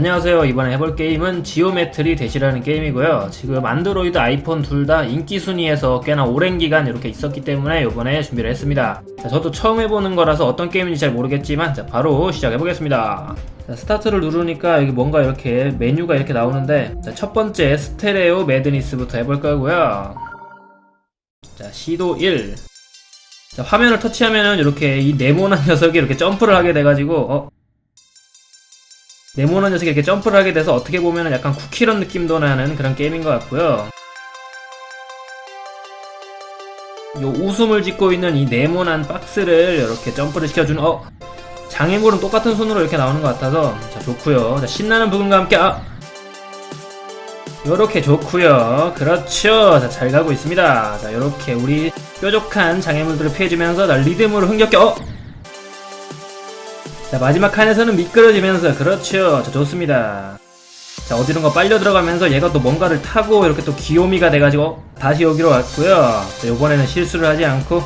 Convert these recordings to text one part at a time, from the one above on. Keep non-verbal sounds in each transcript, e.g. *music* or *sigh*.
안녕하세요. 이번에 해볼 게임은 지오메트리 대시라는 게임이고요. 지금 안드로이드, 아이폰 둘 다 인기 순위에서 꽤나 오랜 기간 이렇게 있었기 때문에 이번에 준비를 했습니다. 자, 저도 처음 해보는 거라서 어떤 게임인지 잘 모르겠지만 자, 바로 시작해 보겠습니다. 자, 스타트를 누르니까 여기 뭔가 이렇게 메뉴가 이렇게 나오는데 자, 첫 번째 스테레오 매드니스부터 해볼 거고요. 자, 시도 1. 자, 화면을 터치하면은 이렇게 이 네모난 *laughs* 녀석이 이렇게 점프를 하게 돼가지고 어, 네모난 녀석이 이렇게 점프를 하게 돼서 어떻게 보면 약간 쿠키런 느낌도 나는 그런 게임인 것 같고요. 요 웃음을 짓고 있는 이 네모난 박스를 이렇게 점프를 시켜주는 어 장애물은 똑같은 손으로 이렇게 나오는 것 같아서 자 좋고요. 자 신나는 부금과 함께 아 요렇게 좋고요. 그렇죠. 자 잘 가고 있습니다. 자 요렇게 우리 뾰족한 장애물들을 피해주면서 자, 리듬으로 흥겹게 어 자 마지막 칸에서는 미끄러지면서. 그렇죠. 자 좋습니다. 자 어디론가 빨려 들어가면서 얘가 또 뭔가를 타고 이렇게 또 귀요미가 돼가지고 다시 여기로 왔고요. 자 요번에는 실수를 하지 않고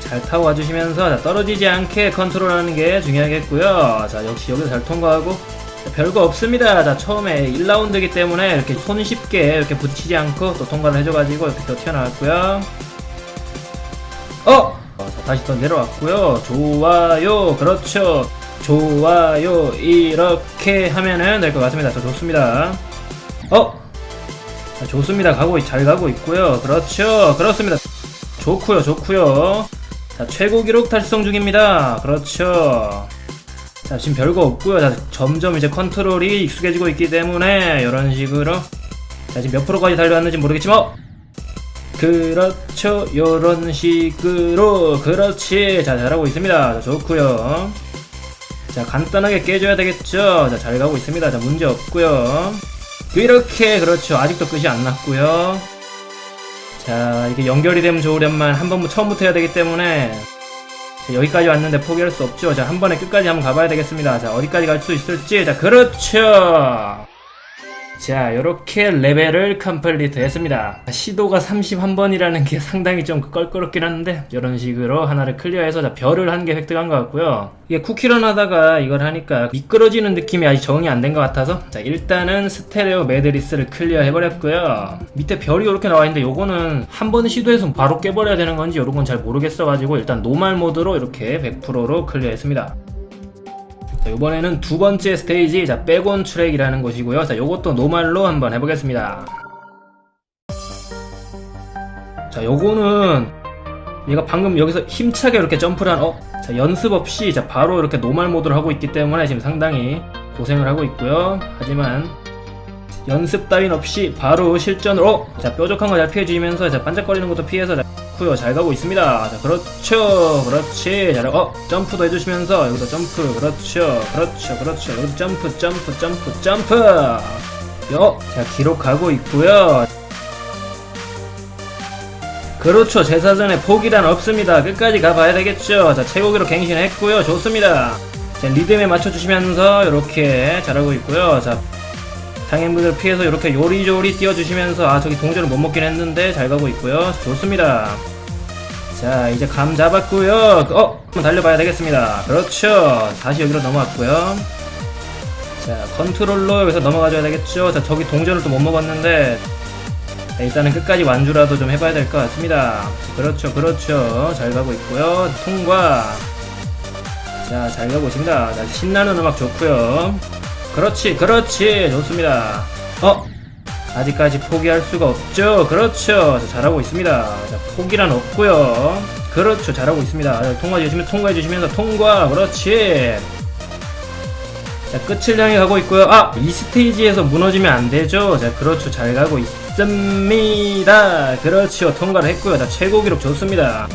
잘 타고 와주시면서 자, 떨어지지 않게 컨트롤하는 게 중요하겠고요. 자 역시 여기서 잘 통과하고 자, 별거 없습니다. 자 처음에 1라운드이기 때문에 이렇게 손쉽게 이렇게 부딪히지 않고 또 통과를 해줘가지고 이렇게 또 튀어나왔고요. 어! 어, 자, 다시 또 내려왔고요. 좋아요. 그렇죠. 좋아요. 이렇게 하면은 될 것 같습니다. 자, 좋습니다. 어? 자, 좋습니다. 가고, 있- 잘 가고 있고요. 그렇죠. 그렇습니다. 좋고요. 좋고요. 자, 최고 기록 달성 중입니다. 그렇죠. 자, 지금 별거 없고요. 자, 점점 이제 컨트롤이 익숙해지고 있기 때문에 이런 식으로 자, 지금 몇 프로까지 달려왔는지 모르겠지만 어? 그렇죠. 요런 식으로. 그렇지. 자, 잘하고 있습니다. 자, 좋고요 자, 간단하게 깨줘야 되겠죠. 자, 잘 가고 있습니다. 자, 문제 없고요 이렇게, 그렇죠. 아직도 끝이 안 났고요 자, 이게 연결이 되면 좋으련만 한 번 처음부터 해야 되기 때문에 자, 여기까지 왔는데 포기할 수 없죠. 자, 한 번에 끝까지 한번 가봐야 되겠습니다. 자, 어디까지 갈 수 있을지. 자, 그렇죠. 자, 요렇게 레벨을 컴플리트 했습니다. 시도가 31번이라는 게 상당히 좀 껄끄럽긴 한데, 이런 식으로 하나를 클리어해서 자, 별을 한 개 획득한 것 같고요. 이게 쿠키런 하다가 이걸 하니까 미끄러지는 느낌이 아직 적응이 안 된 것 같아서, 자, 일단은 스테레오 매드리스를 클리어 해버렸고요. 밑에 별이 이렇게 나와 있는데, 요거는 한 번 시도해서 바로 깨버려야 되는 건지, 요런 건 잘 모르겠어가지고, 일단 노말 모드로 이렇게 100%로 클리어했습니다. 자, 이번에는 두 번째 스테이지, 자, 백온 트랙이라는 곳이고요. 자, 요것도 노말로 한번 해보겠습니다. 자, 요거는 얘가 방금 여기서 힘차게 이렇게 점프를 한, 어? 자, 연습 없이, 자, 바로 이렇게 노말 모드를 하고 있기 때문에 지금 상당히 고생을 하고 있고요. 하지만, 연습 따윈 없이 바로 실전으로, 어? 자, 뾰족한 거 잘 피해주면서, 자, 반짝거리는 것도 피해서, 자, 고요 잘 가고 있습니다. 자, 그렇죠. 그렇지. 잘, 어, 점프도 해주시면서, 여기도 점프. 그렇죠. 그렇죠. 그렇죠. 여기도 점프, 점프, 점프, 점프. 요. 자, 기록하고 있고요 그렇죠. 제 사전에 포기란 없습니다. 끝까지 가봐야 되겠죠. 자, 최고 기록 갱신했고요 좋습니다. 자, 리듬에 맞춰주시면서, 이렇게 잘하고 있고요 자, 장애물을 피해서 이렇게 요리조리 띄워주시면서 아 저기 동전을 못 먹긴 했는데 잘 가고 있고요. 좋습니다. 자 이제 감 잡았고요. 어 한번 달려봐야 되겠습니다. 그렇죠. 다시 여기로 넘어왔고요. 자 컨트롤로 여기서 넘어가줘야 되겠죠. 자 저기 동전을 또 못 먹었는데 자, 일단은 끝까지 완주라도 좀 해봐야 될 것 같습니다. 그렇죠 그렇죠. 잘 가고 있고요. 통과. 자 잘 가고 있습니다. 자, 신나는 음악 좋고요 그렇지, 그렇지, 좋습니다. 어? 아직까지 포기할 수가 없죠. 그렇죠. 자, 잘하고 있습니다. 자, 포기란 없고요. 그렇죠, 잘하고 있습니다. 자, 통과해 주시면 통과해 주시면서 통과. 그렇지. 자, 끝을 향해 가고 있고요. 아, 이 스테이지에서 무너지면 안 되죠. 자, 그렇죠, 잘 가고 있습니다. 그렇죠, 통과를 했고요. 자, 최고 기록 좋습니다.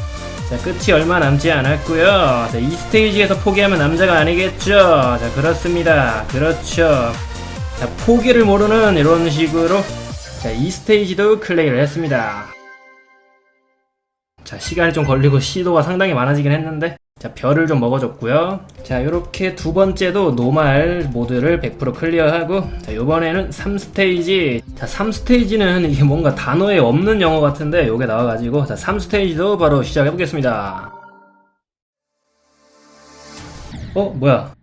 자, 끝이 얼마 남지 않았고요. 자, 이 스테이지에서 포기하면 남자가 아니겠죠. 자, 그렇습니다. 그렇죠. 자, 포기를 모르는 이런 식으로 자, 이 스테이지도 클레이를 했습니다. 자, 시간이 좀 걸리고 시도가 상당히 많아지긴 했는데 자, 별을 좀 먹어줬고요. 자, 요렇게 두 번째도 노말 모드를 100% 클리어하고 자, 요번에는 3스테이지. 자, 3스테이지는 이게 뭔가 단어에 없는 영어 같은데 요게 나와가지고 자, 3스테이지도 바로 시작해 보겠습니다. 어, 뭐야?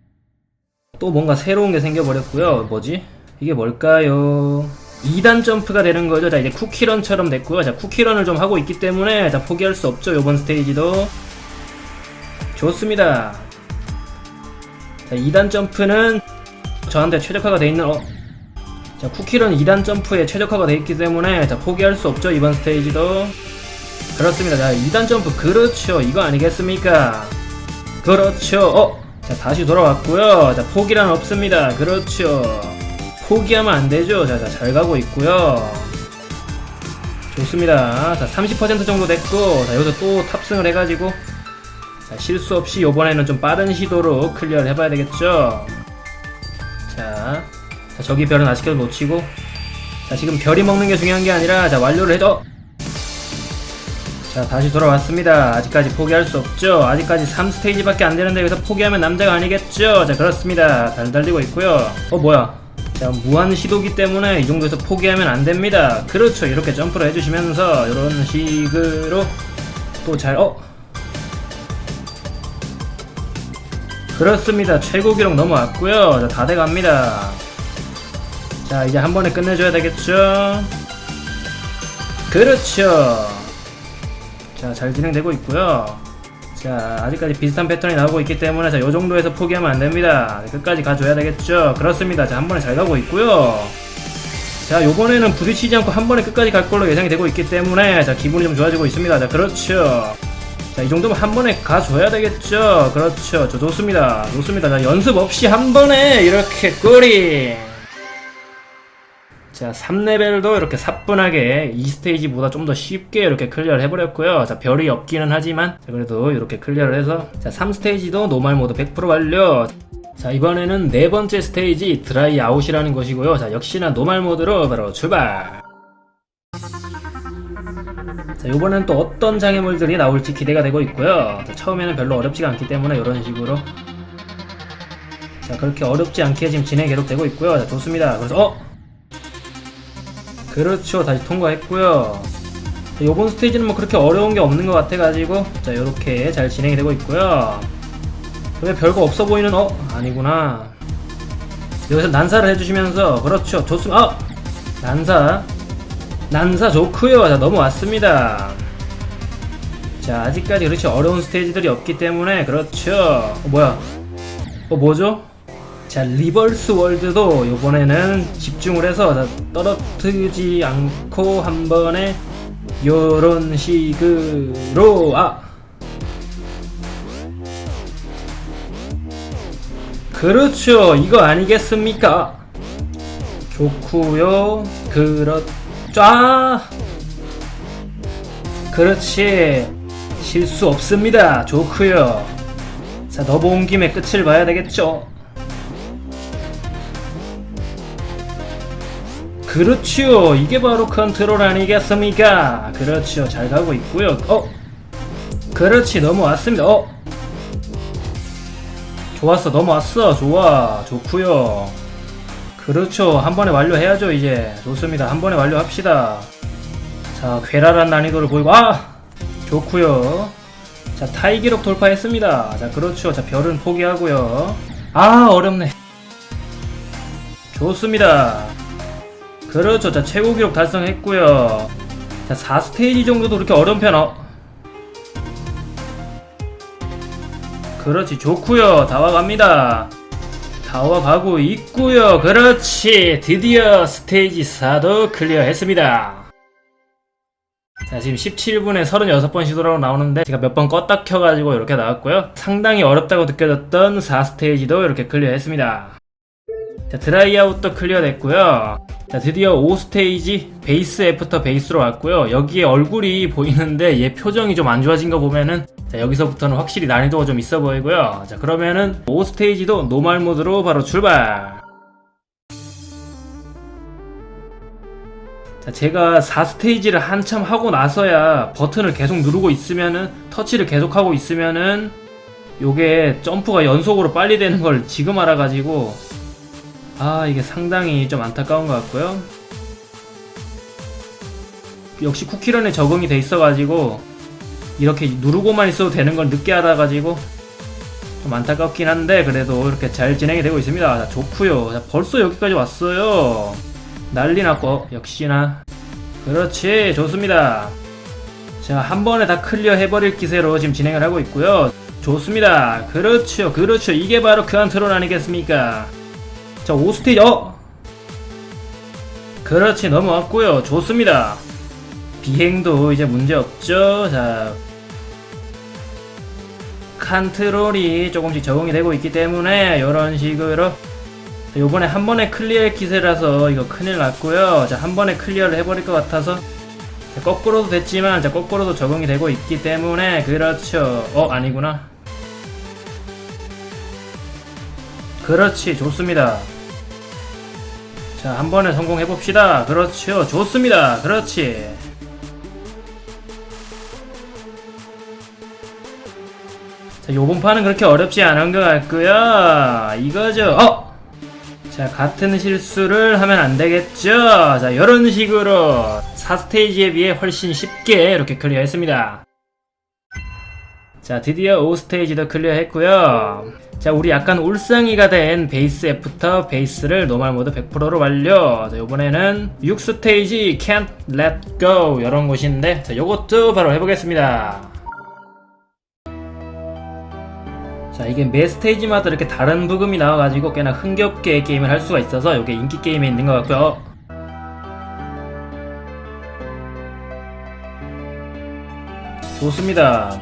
또 뭔가 새로운 게 생겨버렸고요. 뭐지? 이게 뭘까요? 2단 점프가 되는 거죠. 자, 이제 쿠키런처럼 됐고요. 자, 쿠키런을 좀 하고 있기 때문에, 자, 포기할 수 없죠. 요번 스테이지도. 좋습니다. 자, 2단 점프는 저한테 최적화가 돼 있는, 어, 자, 쿠키런 2단 점프에 최적화가 돼 있기 때문에, 자, 포기할 수 없죠. 이번 스테이지도. 그렇습니다. 자, 2단 점프. 그렇죠. 이거 아니겠습니까? 그렇죠. 어, 자, 다시 돌아왔고요. 자, 포기란 없습니다. 그렇죠. 포기하면 안 되죠. 자, 자, 잘 가고 있고요. 좋습니다. 자, 30% 정도 됐고, 자, 여기서 또 탑승을 해가지고, 자, 실수 없이 요번에는 좀 빠른 시도로 클리어를 해봐야 되겠죠. 자, 자, 저기 별은 아직까지 놓치고, 자, 지금 별이 먹는 게 중요한 게 아니라, 자, 완료를 해줘! 자, 다시 돌아왔습니다. 아직까지 포기할 수 없죠. 아직까지 3스테이지밖에 안 되는데 여기서 포기하면 남자가 아니겠죠. 자, 그렇습니다. 달 달리고 있고요. 어, 뭐야? 자, 무한 시도기 때문에 이 정도에서 포기하면 안 됩니다. 그렇죠. 이렇게 점프를 해주시면서 이런 식으로 또 잘, 어? 그렇습니다. 최고 기록 넘어왔고요. 자, 다 돼갑니다. 자, 이제 한 번에 끝내줘야 되겠죠. 그렇죠. 자, 잘 진행되고 있고요. 자, 아직까지 비슷한 패턴이 나오고 있기 때문에 자, 요 정도에서 포기하면 안 됩니다. 끝까지 가줘야 되겠죠. 그렇습니다. 자, 한 번에 잘 가고 있고요. 자, 요번에는 부딪히지 않고 한 번에 끝까지 갈 걸로 예상이 되고 있기 때문에 자, 기분이 좀 좋아지고 있습니다. 자, 그렇죠. 자, 이 정도면 한 번에 가줘야 되겠죠. 그렇죠. 저 좋습니다. 좋습니다. 자, 연습 없이 한 번에 이렇게 꼬리. 자, 3레벨도 이렇게 사뿐하게 2스테이지보다 좀 더 쉽게 이렇게 클리어를 해버렸고요. 자, 별이 없기는 하지만, 자, 그래도 이렇게 클리어를 해서, 자, 3스테이지도 노말 모드 100% 완료. 자, 이번에는 네 번째 스테이지 드라이 아웃이라는 것이고요. 자, 역시나 노말 모드로 바로 출발! 자, 요번엔 또 어떤 장애물들이 나올지 기대가 되고 있고요. 자, 처음에는 별로 어렵지가 않기 때문에 이런 식으로. 자, 그렇게 어렵지 않게 지금 진행 계속 되고 있고요. 자, 좋습니다. 그래서, 어? 그렇죠. 다시 통과했고요. 자, 요번 스테이지는 뭐 그렇게 어려운 게 없는 것 같아가지고 자 요렇게 잘 진행이 되고 있고요. 왜 별거 없어 보이는 어? 아니구나. 여기서 난사를 해주시면서 그렇죠. 좋습니다. 아! 난사. 난사 좋고요. 자 넘어왔습니다. 자 아직까지 그렇지 어려운 스테이지들이 없기 때문에 그렇죠. 어, 뭐야? 어 뭐죠? 자 리버스 월드도 요번에는 집중을 해서 자, 떨어뜨리지 않고 한 번에 요런 식으로 아 그렇죠 이거 아니겠습니까 좋구요 그렇 죠아 그렇지 실수 없습니다 좋구요 자 넘어온 김에 끝을 봐야 되겠죠 그렇죠. 이게 바로 컨트롤 아니겠습니까? 그렇죠. 잘 가고 있고요. 어? 그렇지. 넘어왔습니다. 어? 좋았어. 넘어왔어. 좋아. 좋고요. 그렇죠. 한 번에 완료해야죠, 이제. 좋습니다. 한 번에 완료합시다. 자, 괴랄한 난이도를 보이고 아! 좋고요. 자, 타이 기록 돌파했습니다. 자, 그렇죠. 자, 별은 포기하고요. 아, 어렵네. 좋습니다. 그렇죠. 자, 최고 기록 달성했고요. 자, 4스테이지 정도도 그렇게 어려운 편, 어? 그렇지. 좋고요. 다 와갑니다. 다 와가고 있고요. 그렇지. 드디어 스테이지 4도 클리어했습니다. 자, 지금 17분에 36번 시도라고 나오는데 제가 몇 번 껐다 켜가지고 이렇게 나왔고요. 상당히 어렵다고 느껴졌던 4스테이지도 이렇게 클리어했습니다. 자, 드라이아웃도 클리어 됐고요. 자, 드디어 5스테이지 베이스 애프터 베이스로 왔고요. 여기에 얼굴이 보이는데 얘 표정이 좀 안 좋아진 거 보면은 자, 여기서부터는 확실히 난이도가 좀 있어 보이고요. 자, 그러면은 5스테이지도 노말 모드로 바로 출발! 자, 제가 4스테이지를 한참 하고 나서야 버튼을 계속 누르고 있으면은 터치를 계속 하고 있으면은 요게 점프가 연속으로 빨리 되는 걸 지금 알아가지고 아 이게 상당히 좀 안타까운 것 같고요 역시 쿠키런에 적응이 돼 있어가지고 이렇게 누르고만 있어도 되는 걸 늦게 알아가지고 좀 안타깝긴 한데 그래도 이렇게 잘 진행이 되고 있습니다. 자, 좋고요. 자, 벌써 여기까지 왔어요. 난리 났고 어, 역시나 그렇지 좋습니다. 자, 한 번에 다 클리어 해버릴 기세로 지금 진행을 하고 있고요. 좋습니다. 그렇죠, 그렇죠. 이게 바로 컨트롤 아니겠습니까? 자, 5스테이지, 어! 그렇지, 넘어왔고요. 좋습니다. 비행도 이제 문제 없죠. 자, 컨트롤이 조금씩 적응이 되고 있기 때문에 이런 식으로 자, 요번에 한 번에 클리어 기세라서 이거 큰일 났고요. 자, 한 번에 클리어를 해버릴 것 같아서 자, 거꾸로도 됐지만 자, 거꾸로도 적응이 되고 있기 때문에 그렇죠. 어, 아니구나. 그렇지, 좋습니다. 자, 한 번에 성공해 봅시다. 그렇죠. 좋습니다. 그렇지. 자, 요번 판은 그렇게 어렵지 않은 것 같고요. 이거죠. 어! 자, 같은 실수를 하면 안 되겠죠. 자, 이런 식으로 4스테이지에 비해 훨씬 쉽게 이렇게 클리어했습니다. 자, 드디어 5스테이지도 클리어했고요. 자, 우리 약간 울상이가 된 베이스 애프터 베이스를 노멀 모드 100%로 완료. 자, 요번에는 6스테이지 Can't Let Go 이런 곳인데, 자, 요것도 바로 해보겠습니다. 자 이게 매 스테이지마다 이렇게 다른 부금이 나와가지고 꽤나 흥겹게 게임을 할 수가 있어서 이게 인기 게임에 있는 것 같고요. 좋습니다.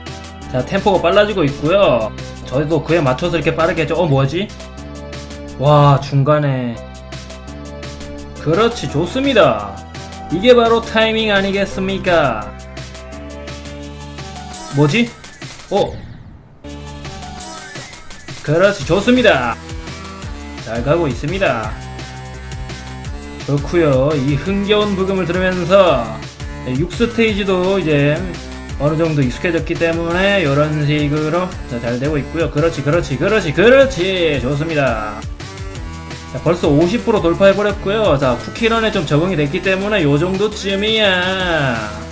자 템포가 빨라지고 있고요. 저희도 그에 맞춰서 이렇게 빠르게 했죠. 어 뭐지? 와 중간에. 그렇지 좋습니다. 이게 바로 타이밍 아니겠습니까? 뭐지? 어 그렇지 좋습니다. 잘 가고 있습니다. 좋구요. 이 흥겨운 부금을 들으면서 6스테이지도 이제 어느정도 익숙해졌기 때문에 이런 식으로 자, 잘 되고 있고요. 그렇지 그렇지 그렇지 그렇지. 좋습니다. 자, 벌써 50% 돌파해버렸고요. 자 쿠키런에 좀 적응이 됐기 때문에 요 정도쯤이야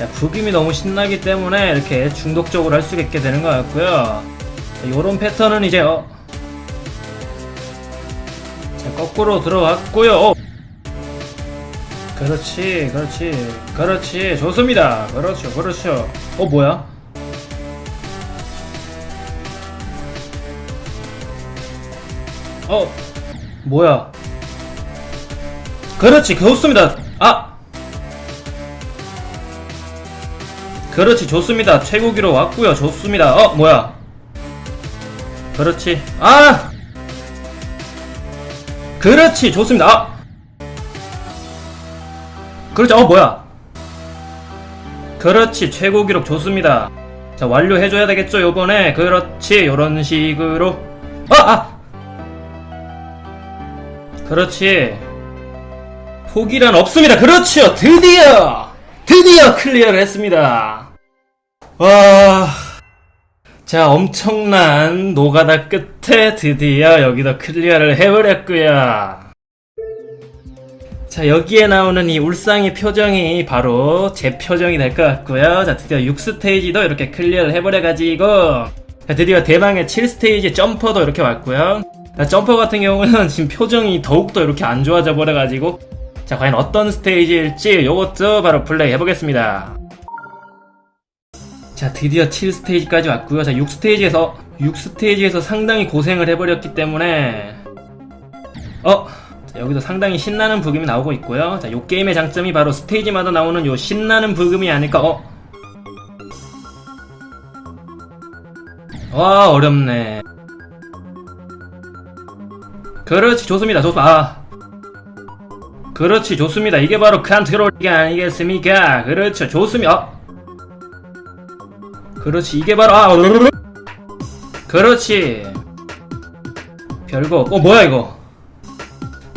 자, 부김이 너무 신나기 때문에 이렇게 중독적으로 할 수 있게 되는 것 같고요. 자, 요런 패턴은 이제, 어. 자, 거꾸로 들어왔고요. 어. 그렇지, 그렇지, 그렇지. 좋습니다. 그렇죠, 그렇죠. 어, 뭐야? 어, 뭐야? 그렇지, 좋습니다. 아! 그렇지 좋습니다. 최고 기록 왔고요. 좋습니다. 어 뭐야? 그렇지. 아! 그렇지 좋습니다. 아! 그렇지 어 뭐야? 그렇지 최고 기록 좋습니다. 자 완료해줘야 되겠죠 요번에? 그렇지 요런 식으로. 아 아! 그렇지. 포기란 없습니다. 그렇죠 드디어! 드디어 클리어를 했습니다. 와. 자, 엄청난 노가다 끝에 드디어 여기도 클리어를 해버렸고요. 자, 여기에 나오는 이 울상의 표정이 바로 제 표정이 될 것 같고요. 자, 드디어 6스테이지도 이렇게 클리어를 해버려가지고, 자, 드디어 대망의 7스테이지 점퍼도 이렇게 왔고요. 자, 점퍼 같은 경우는 *laughs* 지금 표정이 더욱더 이렇게 안 좋아져 버려가지고, 자, 과연 어떤 스테이지일지 요것도 바로 플레이 해보겠습니다. 자, 드디어 7스테이지까지 왔고요. 자, 6스테이지에서 6스테이지에서 상당히 고생을 해버렸기 때문에 어, 자, 여기도 상당히 신나는 부금이 나오고 있고요. 자, 요 게임의 장점이 바로 스테이지마다 나오는 요 신나는 부금이 아닐까. 어. 와, 어렵네. 그렇지, 좋습니다. 좋습니다. 아. 그렇지 좋습니다 이게 바로 컨트롤이 아니겠습니까 그렇죠 좋습니다 어. 그렇지 이게 바로 아. 그렇지. 별거 어 뭐야 이거?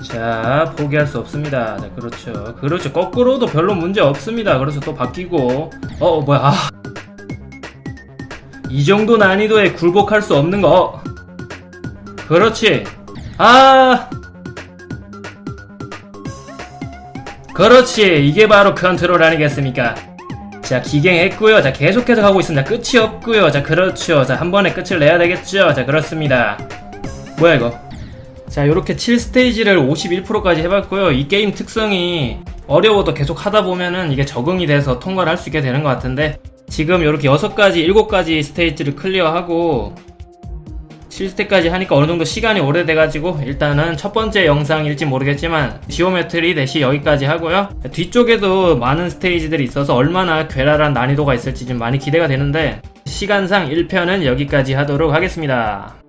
자 포기할 수 없습니다. 자 그렇죠. 그렇죠. 거꾸로도 별로 문제 없습니다. 그래서 또 바뀌고. 어, 어 뭐야 아. 이 정도 난이도에 굴복할 수 없는 거 어. 그렇지. 아. 그렇지. 이게 바로 컨트롤 아니겠습니까 자, 기갱했고요. 자, 계속해서 가고 있습니다. 끝이 없고요. 자, 그렇죠. 자, 한 번에 끝을 내야 되겠죠. 자, 그렇습니다. 뭐야 이거? 자, 요렇게 7스테이지를 51%까지 해봤고요. 이 게임 특성이 어려워도 계속 하다 보면은 이게 적응이 돼서 통과를 할 수 있게 되는 것 같은데 지금 요렇게 6가지, 7가지 스테이지를 클리어하고 7스테까지 하니까 어느 정도 시간이 오래돼가지고 일단은 첫 번째 영상일지 모르겠지만 지오메트리 대시 여기까지 하고요. 뒤쪽에도 많은 스테이지들이 있어서 얼마나 괴랄한 난이도가 있을지 좀 많이 기대가 되는데 시간상 1편은 여기까지 하도록 하겠습니다.